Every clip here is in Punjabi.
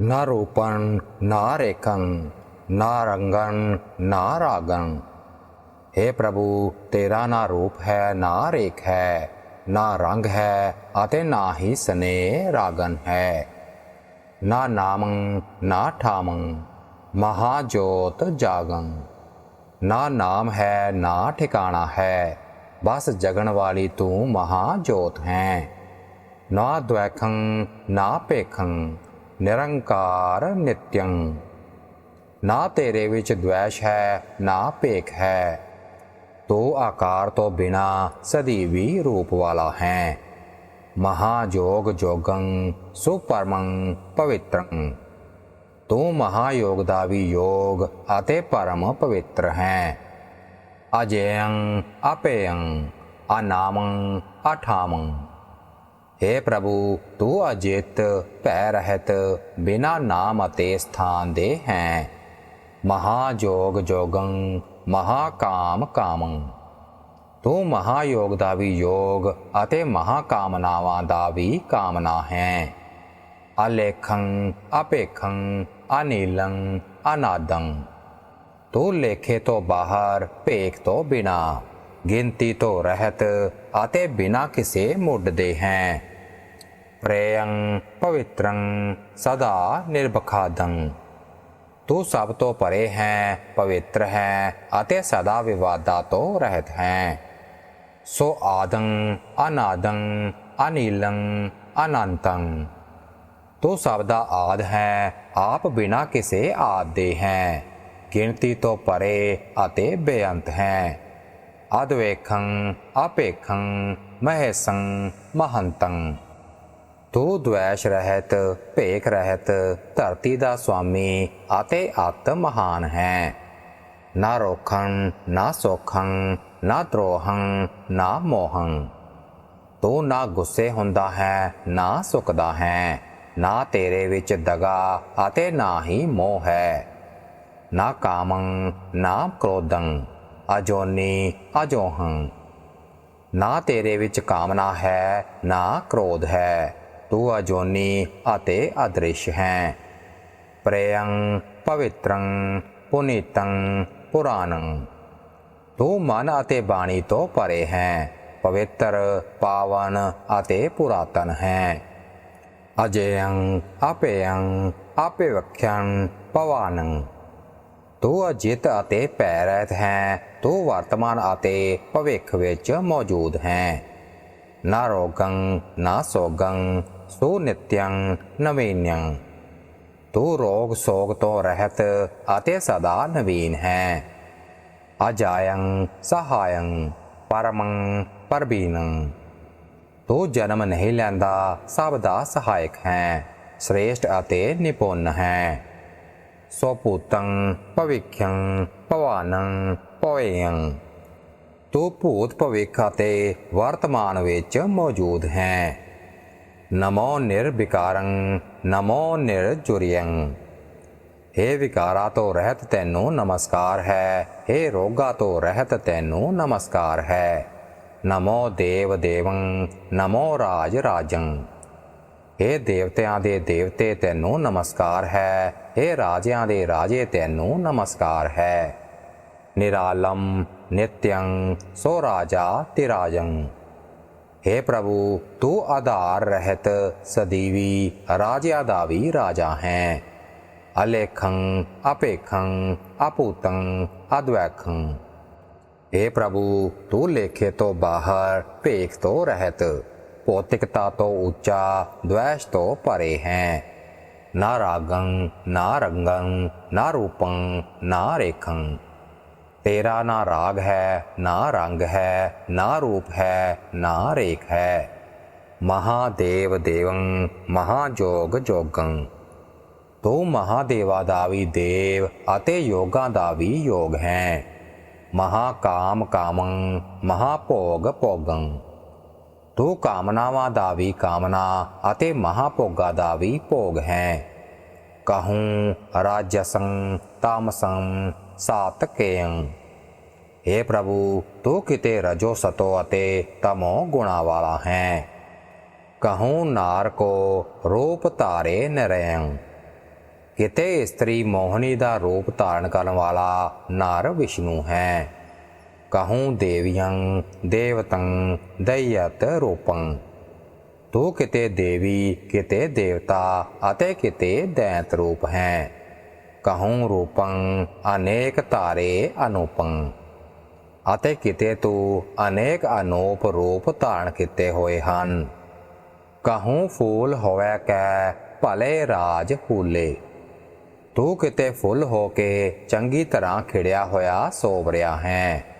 ਨਾ ਰੂਪੰ ਨਾ ਰੇਖੰ ਨਾ ਰੰਗੰ ਨਾ ਰਾਗੰ हे ਪ੍ਰਭੂ ਤੇਰਾ ਨਾ ਰੂਪ ਹੈ ਨਾ ਰੇਖ ਹੈ ਨਾ ਰੰਗ ਹੈ ਅਤੇ ਨਾ ਹੀ ਸਨੇ ਰਾਗਨ ਹੈ ਨਾ ਨਾਮੰ ਨਾ ਠਾਮੰ ਮਹਾ ਜੋਤ ਜਾਗੰ ਨਾ ਨਾਮ ਹੈ ਨਾ ਠਿਕਾਣਾ ਹੈ ਬਸ ਜਗਣ ਵਾਲੀ ਤੂੰ ਮਹਾ ਜੋਤ ਹੈ ਨਾ ਦ્વੈਖੰ ਨਾ ਭੇਖੰ ਨਿਰੰਕਾਰ ਨਿਤਯੰ। ਨਾ ਤੇਰੇ ਵਿੱਚ ਦ્વੈਸ਼ ਹੈ, ਨਾ ਭੇਖ ਹੈ। ਤੂੰ ਆਕਾਰ ਤੋਂ ਬਿਨਾ ਸਦੀ ਵੀ ਰੂਪ ਵਾਲਾ ਹੈ। ਮਹਾ ਜੋਗ ਜੋਗੰ ਸੁਪਰਮੰ ਪਵਿੱਤਰੰ। ਤੂੰ ਮਹਾਯੋਗ ਦਾ ਵੀ ਯੋਗ ਅਤੇ ਪਰਮ ਪਵਿੱਤਰ ਹੈ। ਅਜੇਯੰ ਅਪੇਯੰ ਅਨਾਮੰ, ਅਠਾਮੰ। हे ਪ੍ਰਭੂ, ਤੂੰ ਅਜਿਤ ਭੈ ਰਹਿਤ, ਬਿਨਾ ਨਾਮ ਅਤੇ ਸਥਾਨ ਦੇ ਹੈ। ਮਹਾਜੋਗ ਜੋਗੰ, ਮਹਾਕਾਮ ਕਾਮੰ। ਤੂੰ ਮਹਾਯੋਗ ਦਾ ਵੀ ਯੋਗ ਅਤੇ ਮਹਾਕਾਮਨਾਵਾਂ ਦਾ ਵੀ ਕਾਮਨਾ ਹੈ। ਅਲੇਖੰ, ਅਪੇਖੰ, ਅਨੀਲੰ, ਅਨਾਦੰ। ਤੂੰ ਲੇਖੇ ਤੋਂ ਬਾਹਰ, ਭੇਖ ਤੋਂ ਬਿਨਾ। ਗਿਣਤੀ ਤੋਂ ਰਹਿਤ, ਅਤੇ ਬਿਨਾਂ ਕਿਸੇ ਮੁੱਢ ਦੇ ਹੈ। ਪ੍ਰੇਯੰ ਪਵਿੱਤਰੰ ਸਦਾ ਨਿਰਭਖਾਦੰ। ਤੂੰ ਸਭ ਤੋਂ ਪਰੇ ਹੈ, ਪਵਿੱਤਰ ਹੈ, ਅਤੇ ਸਦਾ ਵਿਵਾਦਾਂ ਤੋਂ ਰਹਿਤ ਹੈ। ਸੋ ਆਦੰ, ਅਨਾਦੰ, ਅਨੀਲੰ, ਅਨੰਤੰ। ਤੂੰ ਸਭ ਦਾ ਆਦ ਹੈ, ਆਪ ਬਿਨਾ ਕਿਸੇ ਆਦ ਦੇ ਹੈ। ਗਿਣਤੀ ਤੋਂ ਪਰੇ ਅਤੇ ਬੇਅੰਤ ਹੈ। ਅਦਵੇਖੰ ਅਪੇਖੰ ਮਹੇਸੰ, ਮਹੰਤੰ। ਤੂੰ ਦ્વੈਸ਼ ਰਹਿਤ, ਭੇਖ ਰਹਿਤ, ਧਰਤੀ ਦਾ ਸੁਆਮੀ ਅਤੇ ਆਤ ਮਹਾਨ ਹੈ। ਨਾ ਰੋਖੰ, ਨਾ ਸੋਖੰ, ਨਾ ਤਰੋਹੰ ਨਾ ਮੋਹੰ। ਤੂੰ ਨਾ ਗੁੱਸੇ ਹੁੰਦਾ ਹੈ, ਨਾ ਸੁਕਦਾ ਹੈ। ਨਾ ਤੇਰੇ ਵਿੱਚ ਦਗਾ ਅਤੇ ਨਾ ਹੀ ਮੋਹ ਹੈ। ਨਾ ਕਾਮੰ, ਨਾ ਕ੍ਰੋਧੰ। ਅਜੋਨੀ ਅਜੋਹੰ ਨਾ ਤੇਰੇ ਵਿੱਚ ਕਾਮਨਾ ਹੈ, ਨਾ ਕ੍ਰੋਧ ਹੈ। ਤੂੰ ਅਜੋਨੀ ਅਤੇ ਅਦ੍ਰਿਸ਼ ਹੈ। ਪ੍ਰੇਯੰ ਪਵਿੱਤਰੰ, ਪੁਨੀਤੰ, ਪੁਰਾਣੰ। ਤੂੰ ਮਨ ਅਤੇ ਬਾਣੀ ਤੋਂ ਪਰੇ ਹੈ, ਪਵਿੱਤਰ, ਪਾਵਨ ਅਤੇ ਪੁਰਾਤਨ ਹੈ। ਅਜੇਯੰ, ਆਪੇਯੰ ਆਪੇਵਖਯੰ ਪਵਾਨੰ ਤੂੰ ਅਜਿਤ ਅਤੇ ਭੈ ਰਹਿਤ ਹੈ, ਤੂੰ ਵਰਤਮਾਨ ਅਤੇ ਭਵਿੱਖ ਵਿੱਚ ਮੌਜੂਦ ਹੈ। ਨਾ ਰੋਗੰ, ਨਾ ਸੋਗੰ, ਸੋ ਨਿਤਯੰ, ਨਵੀਨਯੰ। ਤੂੰ ਰੋਗ ਸੋਗ ਤੋਂ ਰਹਿਤ ਅਤੇ ਸਦਾ ਨਵੀਨ ਹੈ। ਅਜਾਯੰ ਸਹਾਯੰ ਪਰਮੰ, ਪਰਬੀਨੰ। ਤੂੰ ਜਨਮ ਨਹੀਂ ਲੈਂਦਾ, ਸਭ ਦਾ ਸਹਾਇਕ ਹੈ, ਸ੍ਰੇਸ਼ਟ ਅਤੇ ਨਿਪੁੰਨ ਹੈ। ਸੋ ਭੂਤੰ ਭਵਿੱਖੰ ਭਵਾਨੰ ਪੋਯੰ ਤੂੰ ਭੂਤ ਭਵਿੱਖ ਅਤੇ ਵਰਤਮਾਨ ਵਿੱਚ ਮੌਜੂਦ ਹੈ ਨਮੋ ਨਿਰਵਿਕਾਰੰ ਨਮੋ ਨਿਰਜੁਰਿਯੰ हे ਵਿਕਾਰਾ ਤੋਂ ਰਹਿਤ ਤੈਨੂੰ ਨਮਸਕਾਰ ਹੈ हे ਰੋਗਾ ਤੋਂ ਰਹਿਤ ਤੈਨੂੰ ਨਮਸਕਾਰ ਹੈ ਨਮੋ ਦੇਵ ਦੇਵੰ ਨਮੋ ਰਾਜ ਰਾਜੰ हे ਦੇਵਤਿਆਂ ਦੇ ਦੇਵਤੇ ਤੈਨੂੰ ਨਮਸਕਾਰ ਹੈ हे ਰਾਜਿਆਂ ਦੇ ਰਾਜੇ ਤੈਨੂੰ ਨਮਸਕਾਰ ਹੈ ਨਿਰਾਲਮ ਨਿਤਯੰ ਸੋ ਰਾਜਾ ਤਿਰਾਜੰ हे ਪ੍ਰਭੂ ਤੂੰ ਆਧਾਰ ਰਹਿਤ ਸਦੀਵੀ ਰਾਜਿਆਂ ਦਾ ਵੀ ਰਾਜਾ ਹੈ ਅਲੇਖੰ ਅਪੇਖੰ ਅਪੂਤੰ ਅਦਵੈਖੰ हे ਪ੍ਰਭੂ ਤੂੰ ਲੇਖੇ ਤੋਂ ਬਾਹਰ ਭੇਖ ਤੋਂ ਰਹਿਤ ਭੌਤਿਕਤਾ ਤੋਂ ਉੱਚਾ ਦ્વੈਸ਼ ਤੋਂ ਪਰੇ ਹੈ। ਨਾ ਰਾਗੰ, ਨਾ ਰੰਗੰ, ਨਾ ਰੂਪੰ, ਨਾ ਰੇਖੰ। ਤੇਰਾ ਨਾ ਰਾਗ ਹੈ, ਨਾ ਰੰਗ ਹੈ, ਨਾ ਰੂਪ ਹੈ, ਨਾ ਰੇਖ ਹੈ। ਮਹਾਦੇਵ ਦੇਵੰ, ਮਹਾਜੋਗ ਜੋਗੰ। ਤੂੰ ਮਹਾਦੇਵਾ ਦਾ ਵੀ ਦੇਵ ਅਤੇ ਯੋਗਾਂ ਦਾ ਵੀ ਯੋਗ ਹੈ। ਮਹਾਕਾਮ ਕਾਮੰ, ਮਹਾਭੋਗ ਭੋਗੰ। ਤੂੰ ਕਾਮਨਾਵਾਂ ਦਾ ਵੀ ਕਾਮਨਾ ਅਤੇ ਮਹਾਭੋਗਾ ਦਾ ਵੀ ਭੋਗ ਹੈ। ਕਹੂੰ, ਰਾਜਸੰ, ਤਾਮਸੰ, ਸਾਤਕੇਯੰ। हे ਪ੍ਰਭੂ, ਤੂੰ ਕਿਤੇ ਰਜੋ ਸਤੋ ਅਤੇ ਤਮੋ ਗੁਣਾ ਵਾਲਾ ਹੈ। ਕਹੂੰ, ਨਾਰ ਕੋ ਰੂਪ ਧਾਰੇ ਨਰਯੰ। ਕਿਤੇ ਇਸਤਰੀ ਮੋਹਨੀ ਦਾ ਰੂਪ ਧਾਰਨ ਕਰਨ ਵਾਲਾ ਨਾਰ ਵਿਸ਼ਨੂੰ ਹੈ। ਕਹੂੰ ਦੇਵੀਆਂ ਦੇਵਤੰ ਦਇਅਤ ਰੂਪੰ ਤੂੰ ਕਿਤੇ ਦੇਵੀ ਕਿਤੇ ਦੇਵਤਾ ਅਤੇ ਕਿਤੇ ਦੈਂਤ ਰੂਪ ਹੈ ਕਹੂੰ ਰੂਪੰ ਅਨੇਕ ਤਾਰੇ ਅਨੂਪੰ ਅਤੇ ਕਿਤੇ ਤੂੰ ਅਨੇਕ ਅਨੂਪ ਰੂਪ ਧਾਰਨ ਕੀਤੇ ਹੋਏ ਹਨ ਕਹੂੰ ਫੂਲ ਹੋਵੇ ਕੈ ਭਲੇ ਰਾਜ ਫੂਲੇ ਤੂੰ ਕਿਤੇ ਫੁੱਲ ਹੋ ਕੇ ਚੰਗੀ ਤਰ੍ਹਾਂ ਖਿੜਿਆ ਹੋਇਆ ਸੋਵਰਿਆ ਹੈ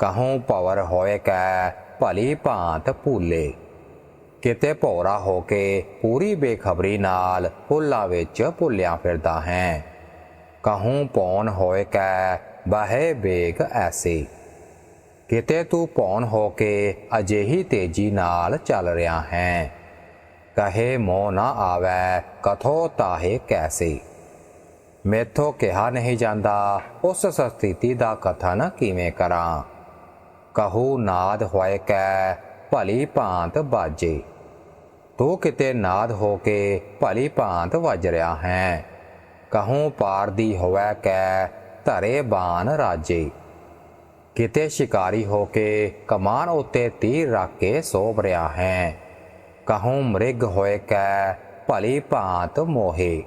ਕਹੂੰ ਪਵਰ ਹੋਏ ਕੈ ਭਲੀ ਭਾਂਤ ਭੂਲੇ। ਕਿਤੇ ਭੌਰਾ ਹੋ ਕੇ ਪੂਰੀ ਬੇਖਬਰੀ ਨਾਲ ਫੁੱਲਾਂ ਵਿੱਚ ਭੁੱਲਿਆ ਫਿਰਦਾ ਹੈ। ਕਹੂੰ ਪੌਣ ਹੋਏ ਕੈ ਬਹੇ ਬੇਗ ਐਸੀ। ਕਿਤੇ ਤੂੰ ਪੌਣ ਹੋ ਕੇ ਅਜਿਹੀ ਤੇਜ਼ੀ ਨਾਲ ਚੱਲ ਰਿਹਾ ਹੈ। ਕਹੇ ਮੋਹ ਨਾ ਆਵੈ, ਕਥੋ ਤਾਹੇ ਕੈਸੇ। ਮੇਥੋਂ ਕਿਹਾ ਨਹੀਂ ਜਾਂਦਾ, ਉਸ ਸਥਿਤੀ ਦਾ ਕਥਨ ਕਿਵੇਂ ਕਰਾਂ? ਕਹੂ ਨਾਦ ਹੋਏ ਕੈ, ਭਲੀ ਭਾਂਤ ਬਾਜੇ। ਤੂੰ ਕਿਤੇ ਨਾਦ ਹੋ ਕੇ ਭਲੀ ਭਾਂਤ ਵੱਜ ਰਿਹਾ ਹੈ। ਕਹੂੰ ਪਾਰ ਦੀ ਹੋਵੇ ਕੈ, ਧਰੇ ਬਾਣ ਰਾਜੇ। ਕਿਤੇ ਸ਼ਿਕਾਰੀ ਹੋ ਕੇ ਕਮਾਨ ਉੱਤੇ ਤੀਰ ਰੱਖ ਕੇ ਸੋਭ ਰਿਹਾ ਹੈ। ਕਹੂੰ ਮ੍ਰਿਗ ਹੋਏ ਕੈ, ਭਲੀ ਭਾਂਤ ਮੋਹੇ।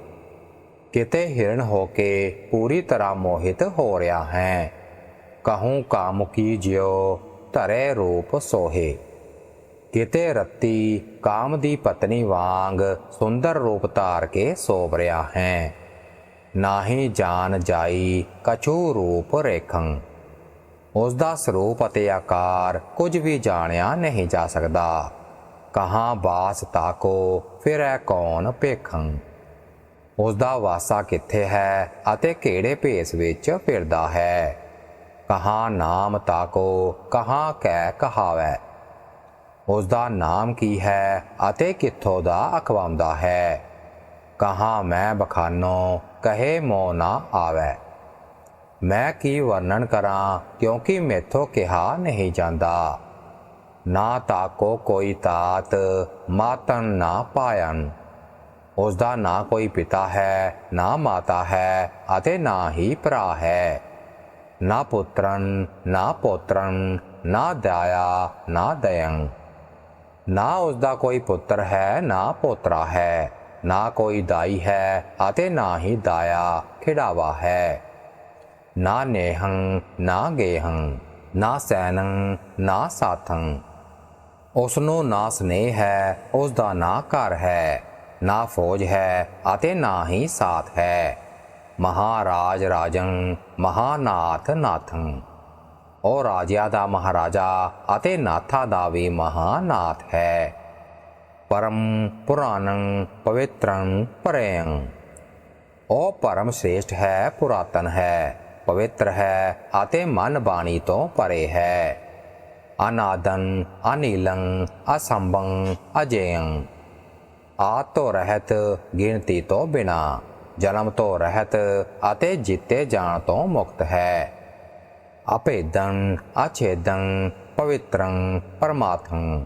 ਕਿਤੇ ਹਿਰਣ ਹੋ ਕੇ ਪੂਰੀ ਤਰ੍ਹਾਂ ਮੋਹਿਤ ਹੋ ਰਿਹਾ ਹੈ। ਕਹੂੰ ਕਾਮੁਕੀ ਜਿਉ, ਧਰੇ ਰੂਪ ਸੋਹੇ। ਕਿਤੇ ਰੱਤੀ ਕਾਮ ਦੀ ਪਤਨੀ ਵਾਂਗ ਸੁੰਦਰ ਰੂਪ ਧਾਰ ਕੇ ਸੋਭ ਰਿਹਾ ਹੈ। ਨਾਹੀ ਜਾਣ ਜਾਈ ਕਛੂ ਰੂਪ ਰੇਖੰ। ਉਸ ਦਾ ਸਰੂਪ ਅਤੇ ਆਕਾਰ ਕੁਝ ਵੀ ਜਾਣਿਆ ਨਹੀਂ ਜਾ ਸਕਦਾ। ਕਹਾਂ ਬਾਸ ਤਾਕੋ, ਫਿਰ ਐ ਕੌਣ ਭੇਖੰ? ਉਸ ਦਾ ਵਾਸਾ ਕਿੱਥੇ ਹੈ ਅਤੇ ਕਿਹੜੇ ਭੇਸ ਵਿੱਚ ਫਿਰਦਾ ਹੈ? ਕਹਾ ਨਾਮ ਤਾਕੋ, ਕਹਾ ਕੈ ਕਹਾਵੈ। ਉਸ ਦਾ ਨਾਮ ਕੀ ਹੈ ਅਤੇ ਕਿੱਥੋਂ ਦਾ ਅਖਵਾਉਂਦਾ ਹੈ? ਕਹਾਂ ਮੈਂ ਬਖਾਨੋ, ਕਹੇ ਮੋ ਨਾ ਆਵੈ। ਮੈਂ ਕੀ ਵਰਣਨ ਕਰਾਂ, ਕਿਉਂਕਿ ਮੇਥੋਂ ਕਿਹਾ ਨਹੀਂ ਜਾਂਦਾ। ਨਾ ਤਾਕੋ ਕੋਈ ਤਾਤ, ਮਾਤਨ ਨਾ ਪਾਇਨ। ਉਸ ਦਾ ਨਾ ਕੋਈ ਪਿਤਾ ਹੈ, ਨਾ ਮਾਤਾ ਹੈ ਅਤੇ ਨਾ ਹੀ ਭਰਾ ਹੈ। ਨਾ ਪੁੱਤਰਨ ਨਾ ਪੋਤਰਨ ਨਾ ਦਾਇਆ, ਨਾ ਦਇੰ। ਨਾ ਉਸ ਦਾ ਕੋਈ ਪੁੱਤਰ ਹੈ, ਨਾ ਪੋਤਰਾ ਹੈ, ਨਾ ਕੋਈ ਦਾਈ ਹੈ ਅਤੇ ਨਾ ਹੀ ਦਾਇਆ, ਖਿਡਾਵਾ ਹੈ। ਨਾ ਨੇਹੰ, ਨਾ ਗੇਹੰ, ਨਾ ਸੈਨੰ, ਨਾ ਸਾਥੰ। ਉਸ ਨੂੰ ਨਾ ਸਨੇਹ ਹੈ ਉਸ ਦਾ ਨਾ ਘਰ ਹੈ, ਨਾ ਫੌਜ ਹੈ ਅਤੇ ਨਾ ਹੀ ਸਾਥ ਹੈ। ਮਹਾਰਾਜ ਰਾਜੰ, ਮਹਾਨਾਥ ਨਾਥੰ। ਉਹ ਰਾਜਿਆਂ ਦਾ ਮਹਾਰਾਜਾ ਅਤੇ ਨਾਥਾ ਦਾ ਵੀ ਮਹਾਨਾਥ ਹੈ। ਪਰਮ ਪੁਰਾਣੰ, ਪਵਿੱਤਰੰ, ਪਰਯੰ। ਉਹ ਪਰਮ ਸ੍ਰੇਸ਼ਟ ਹੈ, ਪੁਰਾਤਨ ਹੈ, ਪਵਿੱਤਰ ਹੈ ਅਤੇ ਮਨ ਬਾਣੀ ਤੋਂ ਪਰੇ ਹੈ। ਅਨਾਦਨ ਅਨੀਲੰ, ਅਸੰਭੰ, ਅਜੇਯੰ। ਆਤੋ ਰਹਿਤ ਗਿਣਤੀ ਤੋਂ ਬਿਨਾ। ਜਨਮ ਤੋਂ ਰਹਿਤ ਅਤੇ ਜਿੱਤੇ ਜਾਣ ਤੋਂ ਮੁਕਤ ਹੈ। ਅਭੇਦੰ ਅਛੇਦੰ ਪਵਿੱਤਰੰ ਪਰਮਾਤਮੰ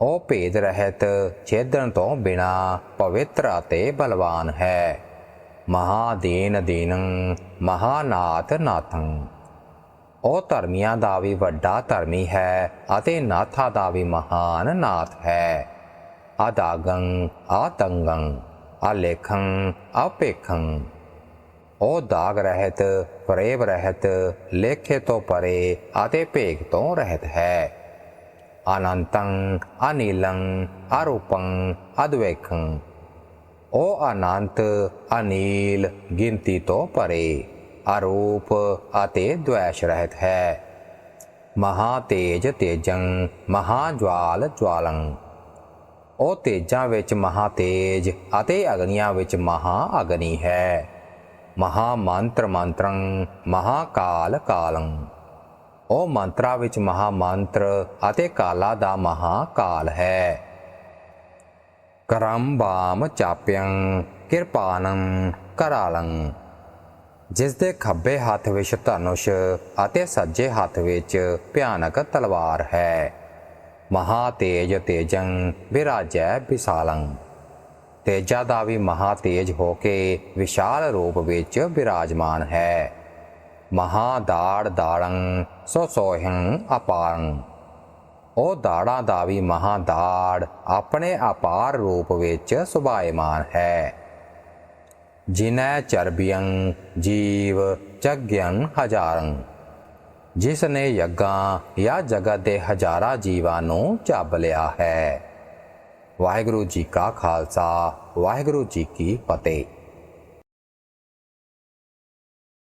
ਉਹ ਭੇਦ ਰਹਿਤ ਛੇਦਨ ਤੋਂ ਬਿਨਾ ਪਵਿੱਤਰ ਅਤੇ ਬਲਵਾਨ ਹੈ। ਮਹਾਦੀਨ ਦੀਨੰ ਮਹਾਨਾਥ ਨਾਥੰ। ਉਹ ਧਰਮੀਆਂ ਦਾ ਵੀ ਵੱਡਾ ਧਰਮੀ ਹੈ ਅਤੇ ਨਾਥਾ ਦਾ ਵੀ ਮਹਾਨ ਨਾਥ ਹੈ। ਆਦਾਗੰ ਆਤੰਗੰ। ਆਲੇਖੰ ਆਪੇਖੰ ਉਹ ਦਾਗ ਰਹਿਤ ਫਰੇਬ ਰਹਿਤ, ਲੇਖੇ ਤੋਂ ਪਰੇ ਅਤੇ ਭੇਖ ਤੋਂ ਰਹਿਤ ਹੈ। ਅਨੰਤੰ, ਅਨੀਲੰ, ਅਰੂਪੰ ਅਦਵੇਖੰ ਉਹ ਅਨੰਤ, ਅਨੀਲ, ਗਿਣਤੀ ਤੋਂ ਪਰੇ, ਅਰੂਪ ਅਤੇ ਦ્વੈਸ਼ ਰਹਿਤ ਹੈ। ਮਹਾ ਤੇਜ ਤੇਜੰ, ਮਹਾ ਜਵਾਲ ਜਵਾਲੰ ਉਹ ਤੇਜਾਂ ਵਿੱਚ ਮਹਾ ਤੇਜ ਅਤੇ ਅਗਨੀਆਂ ਵਿੱਚ ਮਹਾ ਅਗਨੀ ਹੈ। ਮਹਾ ਮੰਤਰ ਮੰਤਰੰ ਮਹਾ ਕਾਲ ਕਾਲੰ ਉਹ ਮੰਤਰਾ ਵਿੱਚ ਮਹਾ ਮੰਤਰ ਅਤੇ ਕਾਲਾ ਦਾ ਮਹਾਕਾਲ ਹੈ। ਕਰਮ ਬਾਮ ਚਾਪਿਅੰ ਕਿਰਪਾਨੰ, ਕਰਾਲੰ। ਜਿਸ ਦੇ ਖੱਬੇ ਹੱਥ ਵਿੱਚ ਧਨੁਸ਼ ਅਤੇ ਸੱਜੇ ਹੱਥ ਵਿੱਚ ਭਿਆਨਕ ਤਲਵਾਰ ਹੈ। ਮਹਾ ਤੇਜ ਤੇਜੰ ਵਿਰਾਜੈ ਵਿਸਾਲੰ। ਤੇਜਾ ਦਾ ਵੀ ਮਹਾ ਤੇਜ ਹੋ ਕੇ ਵਿਸ਼ਾਲ ਰੂਪ ਵਿੱਚ ਵਿਰਾਜਮਾਨ ਹੈ। ਮਹਾ ਦਾੜ ਦਾੜੰ ਸੋ ਸੋਹੰ ਅਪਾਰੰ। ਉਹ ਦਾੜਾਂ ਦਾ ਵੀ ਮਹਾ ਦਾੜ ਆਪਣੇ ਅਪਾਰ ਰੂਪ ਵਿੱਚ ਸੁਭਾਇਮਾਨ ਹੈ। ਜਿਨੈ ਚਰਬੀਅੰ ਜੀਵ ਜਗਯੰ ਹਜ਼ਾਰੰ। ਜਿਸ ਨੇ ਯੱਗਾਂ ਜਾਂ ਜਗਤ ਦੇ ਹਜ਼ਾਰਾਂ ਜੀਵਾਂ ਨੂੰ ਚੱਬ ਲਿਆ ਹੈ। ਵਾਹਿਗੁਰੂ ਜੀ ਕਾ ਖਾਲਸਾ, ਵਾਹਿਗੁਰੂ ਜੀ ਕੀ ਫਤਿਹ।